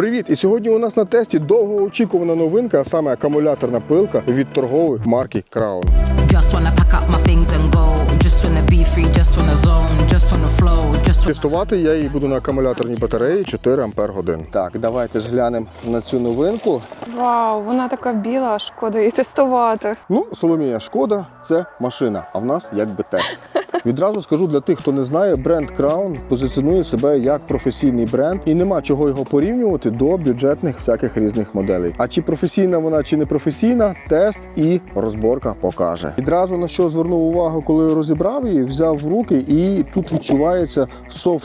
Привіт! І сьогодні у нас на тесті довгоочікувана новинка, а саме акумуляторна пилка від торгової марки Crown. Wanna. Тестувати я її буду на акумуляторній батареї 4 Ампер годин. Так, давайте ж глянемо на цю новинку. Вау, вона така біла, шкода її тестувати. Ну, Соломія, шкода, це машина, а в нас якби тест. Відразу скажу для тих, хто не знає, бренд Crown позиціонує себе як професійний бренд, і нема чого його порівнювати до бюджетних всяких різних моделей. А чи професійна вона, чи не професійна, тест і розборка покаже. Відразу на що звернув увагу, коли розібрав її, взяв в руки, і тут відчувається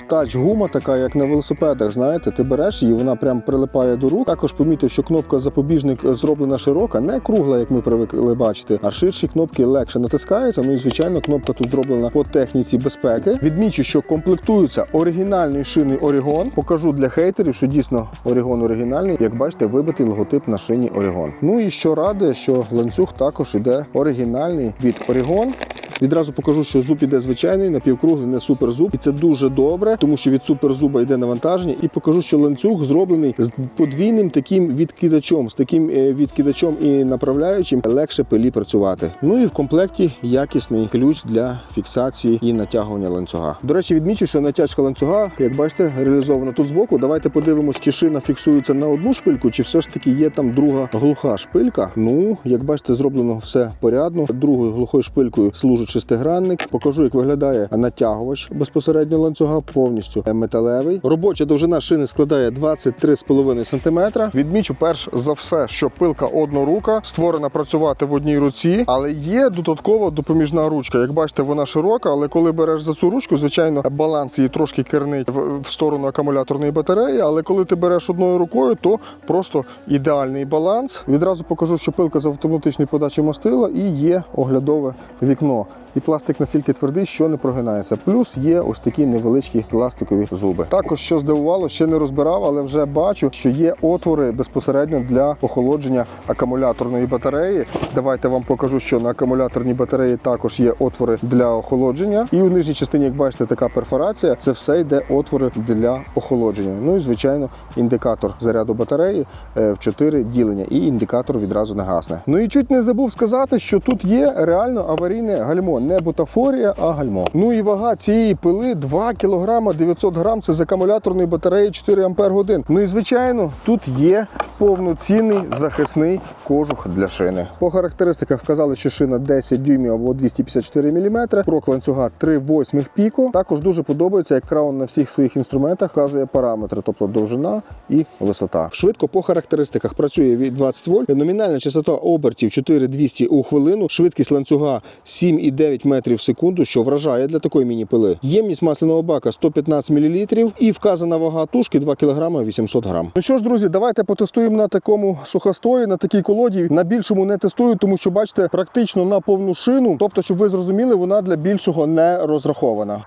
touch гума, така як на велосипедах. Знаєте, ти береш її, вона прям прилипає до рук. Також помітив, що кнопка запобіжник зроблена широка, не кругла, як ми привикли бачити, а ширші кнопки легше натискаються. Ну і звичайно, кнопка тут зроблена по техніці безпеки. Відмічу, що комплектуються оригінальною шиною Орігон. Покажу для хейтерів, що дійсно Орігон оригінальний. Як бачите, вибитий логотип на шині Орігон. Ну і що ради, що ланцюг також іде оригінальний від Орігон. Відразу покажу, що зуб іде звичайний, напівкруглий, не суперзуб. І це дуже добре, тому що від суперзуба йде навантаження. І покажу, що ланцюг зроблений з подвійним таким відкидачом, з таким е, відкидачом і направляючим легше пилі працювати. Ну і в комплекті якісний ключ для фіксації і натягування ланцюга. До речі, відмічу, що натяжка ланцюга, як бачите, реалізована тут збоку. Давайте подивимось, чи шина фіксується на одну шпильку, чи все ж таки є там друга глуха шпилька. Ну, як бачите, зроблено все порядно. Другою глухою шпилькою служить шестигранник. Покажу, як виглядає натягувач безпосередньо ланцюга, повністю металевий. Робоча довжина шини складає 23,5 см. Відмічу перш за все, що пилка однорука створена працювати в одній руці, але є додаткова допоміжна ручка. Як бачите, вона широка, але коли береш за цю ручку, звичайно, баланс її трошки кернить в сторону акумуляторної батареї. Але коли ти береш одною рукою, то просто ідеальний баланс. Відразу покажу, що пилка з автоматичної подачі мастила і є оглядове вікно. І пластик настільки твердий, що не прогинається. Плюс є ось такі невеличкі пластикові зуби. Також що здивувало, ще не розбирав, але вже бачу, що є отвори безпосередньо для охолодження акумуляторної батареї. Давайте вам покажу, що на акумуляторній батареї також є отвори для охолодження. І у нижній частині, як бачите, така перфорація. Це все йде отвори для охолодження. Ну і звичайно, індикатор заряду батареї е, в 4 ділення, і індикатор відразу не гасне. Ну і чуть не забув сказати, що тут є реально аварійне гальмо, не бутафорія, а гальмо. Ну і вага цієї пили 2 кг 900 грам. Це з акумуляторної батареї 4 ампер годин. Ну і звичайно, тут є повноцінний захисний кожух для шини. По характеристиках вказали, що шина 10 дюймів або 254 мм, крок ланцюга 3 восьмих піко. Також дуже подобається, як краун на всіх своїх інструментах вказує параметри, тобто довжина і висота. Швидко по характеристиках працює від 20 вольт. Номінальна частота обертів 4200 у хвилину, швидкість ланцюга 7,9 метрів в секунду, що вражає для такої міні-пили. Ємність масляного бака 115 мл і вказана вага тушки 2 кг 800 грам. Ну що ж, друзі, давайте потестуємо на такому сухостої, на такій колоді. На більшому не тестую, тому що бачите, практично на повну шину. Тобто, щоб ви зрозуміли, вона для більшого не розрахована.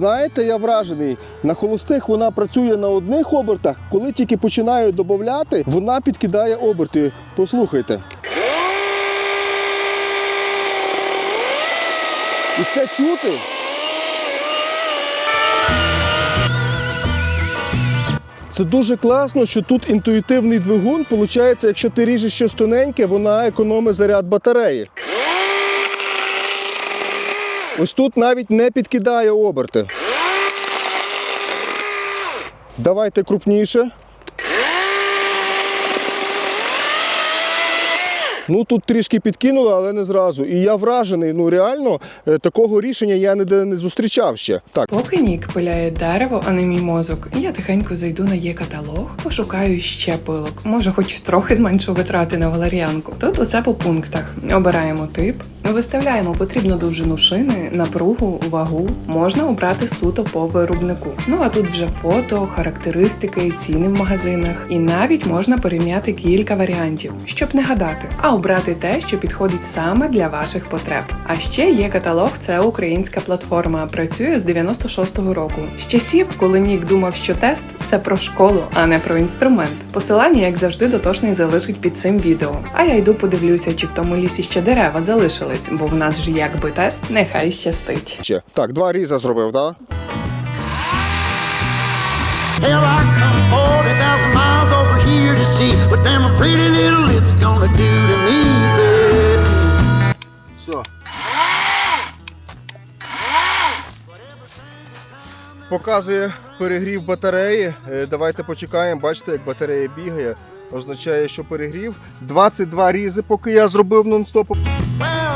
Знаєте, я вражений. На холостих вона працює на одних обертах. Коли тільки починаю додати, вона підкидає оберти. Послухайте. І це чути. Це дуже класно, що тут інтуїтивний двигун. Получається, якщо ти ріжеш щось тоненьке, вона економить заряд батареї. Ось тут навіть не підкидає оберти. Давайте крупніше. Ну тут трішки підкинуло, але не зразу. І я вражений. Ну реально е, такого рішення я ніде не зустрічав ще. Так, Поки Нік пиляє дерево, а не мій мозок, я тихенько зайду на є каталог, пошукаю ще пилок. Може, хоч трохи зменшу витрати на валеріанку. Тут усе по пунктах. Обираємо тип, виставляємо потрібну довжину шини, напругу, вагу. Можна обрати суто по виробнику. Ну а тут вже фото, характеристики, ціни в магазинах. І навіть можна порівняти кілька варіантів, щоб не гадати. А обрати те, що підходить саме для ваших потреб. А ще є каталог, це українська платформа, працює з 96-го року. З часів, коли Нік думав, що тест це про школу, а не про інструмент. Посилання, як завжди, дотошний залишить під цим відео. А я йду подивлюся, чи в тому лісі ще дерева залишились, бо в нас ж якби тест, нехай щастить. Ще. Так, два різа зробив, так? Да? Hell, I come 40,000 miles over here to see what them pretty little gonna do to me, baby. Все. Показує перегрів батареї. Е, Давайте почекаємо. Бачите, як батарея бігає. Означає, що перегрів. 22 різи, поки я зробив нон-стоп. Well,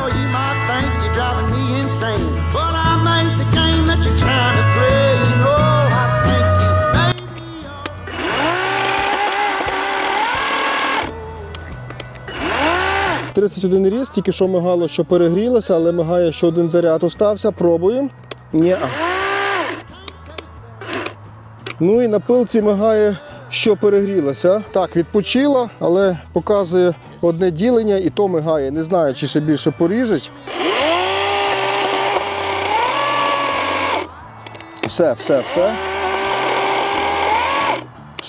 31 різ, тільки що мигало, що перегрілося, але мигає, що один заряд остався. Пробуємо. Ні. Ну і на пилці мигає, що перегрілося. Так, відпочила, але показує одне ділення і то мигає. Не знаю, чи ще більше поріжуть. Все, все, все.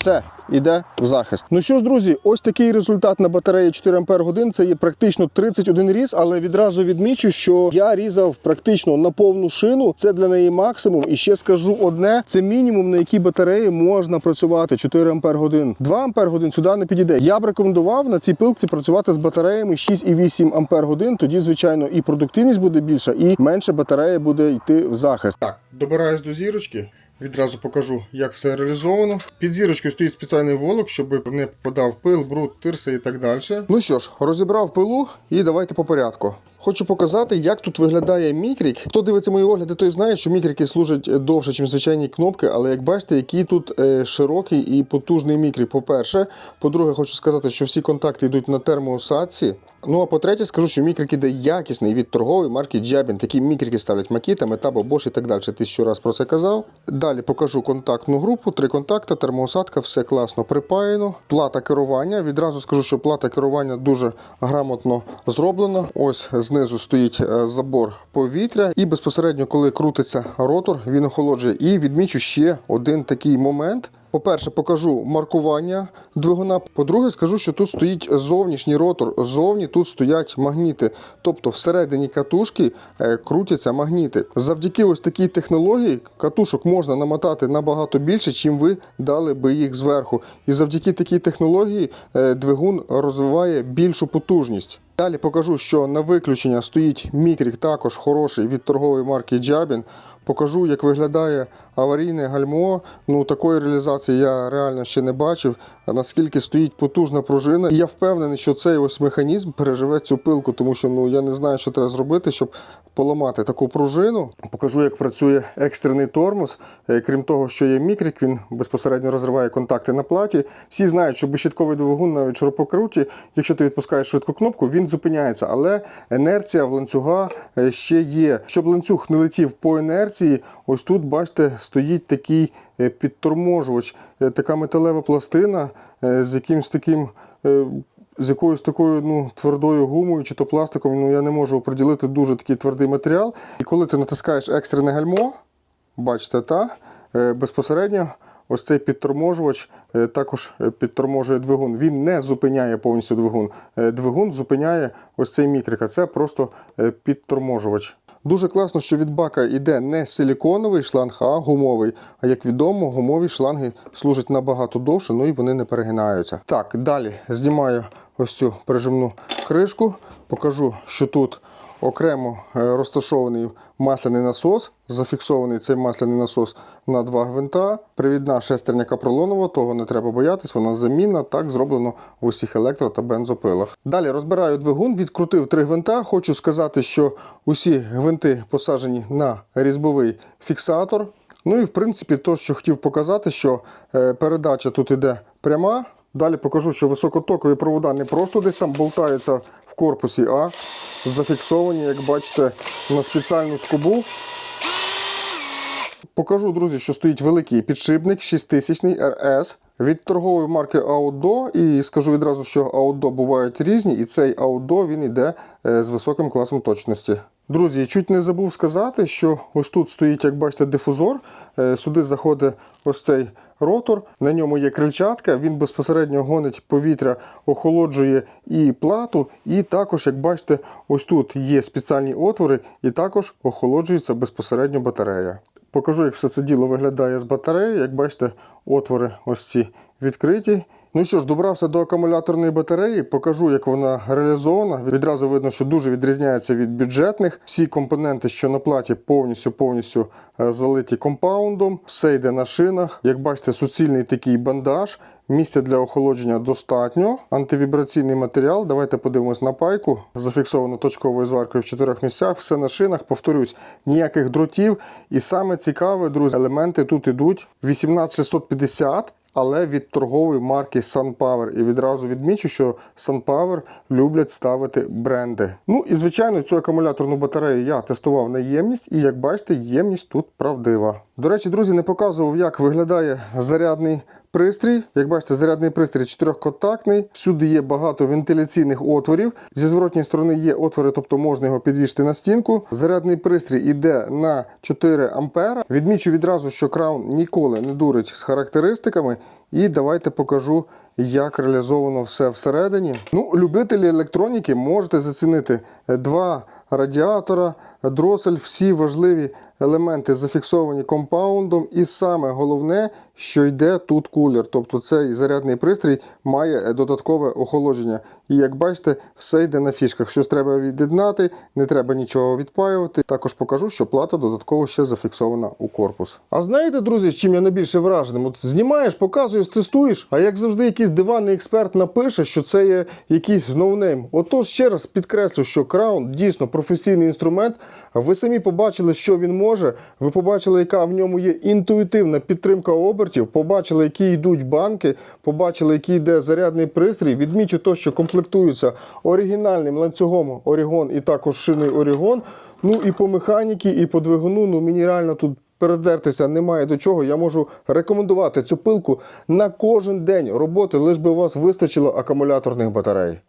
Все, іде в захист. Ну що ж, друзі, ось такий результат на батареї 4 Ампер годин. Це є практично 31 різ, але відразу відмічу, що я різав практично на повну шину. Це для неї максимум. І ще скажу одне: це мінімум, на якій батареї можна працювати 4 Ампер годин. 2 Ампер годин сюди не підійде. Я б рекомендував на цій пилці працювати з батареями 6,8 Ампер годин. Тоді, звичайно, і продуктивність буде більша, і менше батарея буде йти в захист. Так, добираюсь до зірочки. Відразу покажу, як все реалізовано. Під зірочкою стоїть спеціальний волок, щоб не попадав пил, бруд, тирса і так далі. Ну що ж, розібрав пилу і давайте по порядку. Хочу показати, як тут виглядає мікрік. Хто дивиться мої огляди, той знає, що мікрики служать довше, ніж звичайні кнопки, але як бачите, який тут е, широкий і потужний мікрік. По-перше, по-друге, хочу сказати, що всі контакти йдуть на термоусадці. Ну а по-третє, скажу, що мікрик іде якісний від торгової марки Jabin. Такі мікрики ставлять Makita, Metabo, Bosch і так далі. Тисячу раз про це казав. Далі покажу контактну групу, три контакти, термоусадка, все класно припаяно. Плата керування. Відразу скажу, що плата керування дуже грамотно зроблена. Ось знизу стоїть е, забор повітря, і безпосередньо, коли крутиться ротор, він охолоджує. І відмічу ще один такий момент. По-перше, покажу маркування двигуна. По-друге, скажу, що тут стоїть зовнішній ротор. Зовні тут стоять магніти. Тобто всередині катушки е, крутяться магніти. Завдяки ось такій технології катушок можна намотати набагато більше, чим ви дали би їх зверху. І завдяки такій технології е, двигун розвиває більшу потужність. Далі покажу, що на виключення стоїть мікрік, також хороший від торгової марки Jabin. Покажу, як виглядає аварійне гальмо. Ну такої реалізації я реально ще не бачив. Наскільки стоїть потужна пружина. І я впевнений, що цей ось механізм переживе цю пилку, тому що ну я не знаю, що треба зробити, щоб поламати таку пружину. Покажу, як працює екстрений тормоз. Е, Крім того, що є мікрик, він безпосередньо розриває контакти на платі. Всі знають, що безщитковий двигун навіть шурупокруті, якщо ти відпускаєш швидку кнопку, він зупиняється. Але інерція в ланцюга е, ще є. Щоб ланцюг не летів по інерції, ось тут, бачите, стоїть такий е, підторможувач, Е, така металева пластина е, з якимось таким. З якоюсь такою ну, твердою гумою чи то пластиком, ну я не можу оприділити дуже такий твердий матеріал. І коли ти натискаєш екстрене гальмо, бачите, та, безпосередньо ось цей підторможувач також підторможує двигун. Він не зупиняє повністю двигун. Двигун зупиняє ось цей мікрик, а це просто підторможувач. Дуже класно, що від бака йде не силіконовий шланг, а гумовий. А як відомо, гумові шланги служать набагато довше, ну і вони не перегинаються. Так, далі знімаю ось цю прижимну кришку, покажу, що тут окремо е, розташований масляний насос. Зафіксований цей масляний насос на два гвинта. Привідна шестерня капролонова, того не треба боятись, вона замінна. Так зроблено в усіх електро та бензопилах. Далі розбираю двигун, відкрутив три гвинта. Хочу сказати, що усі гвинти посаджені на різьбовий фіксатор. Ну і в принципі, то, що хотів показати, що е, передача тут іде пряма. Далі покажу, що високотокові провода не просто десь там болтаються в корпусі, а зафіксовані, як бачите, на спеціальну скобу. Покажу, друзі, що стоїть великий підшипник 6000 RS від торгової марки Outdo. І скажу відразу, що Outdo бувають різні, і цей Outdo він йде е, з високим класом точності. Друзі, чуть не забув сказати, що ось тут стоїть, як бачите, дифузор. Е, Сюди заходить ось цей ротор. На ньому є крильчатка. Він безпосередньо гонить повітря, охолоджує і плату. І також, як бачите, ось тут є спеціальні отвори, і також охолоджується безпосередньо батарея. Покажу, як все це діло виглядає з батареї. Як бачите, отвори ось ці відкриті. Ну що ж, добрався до акумуляторної батареї, покажу, як вона реалізована. Відразу видно, що дуже відрізняється від бюджетних. Всі компоненти, що на платі, повністю повністю е, залиті компаундом. Все йде на шинах. Як бачите, суцільний такий бандаж. Місця для охолодження достатньо. Антивібраційний матеріал. Давайте подивимось на пайку. Зафіксовано точковою зваркою в чотирьох місцях. Все на шинах. Повторюсь, ніяких дротів. І саме цікаве, друзі, елементи тут ідуть 18650 але від торгової марки SunPower. І відразу відмічу, що SunPower люблять ставити бренди. Ну і звичайно, цю акумуляторну батарею я тестував на ємність, і як бачите, ємність тут правдива. До речі, друзі, не показував, як виглядає зарядний пристрій. Як бачите, зарядний пристрій чотирьохконтактний. Всюди є багато вентиляційних отворів. Зі зворотньої сторони є отвори, тобто можна його підвішити на стінку. Зарядний пристрій йде на 4 ампера. Відмічу відразу, що краун ніколи не дурить з характеристиками. І давайте покажу, як реалізовано все всередині. Ну, любителі електроніки можете зацінити два радіатора, дросель, всі важливі елементи зафіксовані компаундом. І саме головне, що йде тут кулер. Тобто цей зарядний пристрій має додаткове охолодження. І як бачите, все йде на фішках. Щось треба від'єднати, не треба нічого відпаювати. Також покажу, що плата додатково ще зафіксована у корпус. А знаєте, друзі, з чим я найбільше вражений? От знімаєш, показуєш, тестуєш, а як завжди, якийсь диванний експерт напише, що це є якийсь ноунейм. Отож, ще раз підкреслю, що краун дійсно професійний інструмент. Ви самі побачили, що він може. Ви побачили, яка в ньому є інтуїтивна підтримка обертів, побачили, які йдуть банки, побачили, який йде зарядний пристрій. Відмічу то, що комплектуються оригінальним ланцюгом Орігон і також шиною Орігон. Ну і по механіки, і по двигуну. Ну мені реально тут передертися немає до чого. Я можу рекомендувати цю пилку на кожен день роботи, лиш би у вас вистачило акумуляторних батарей.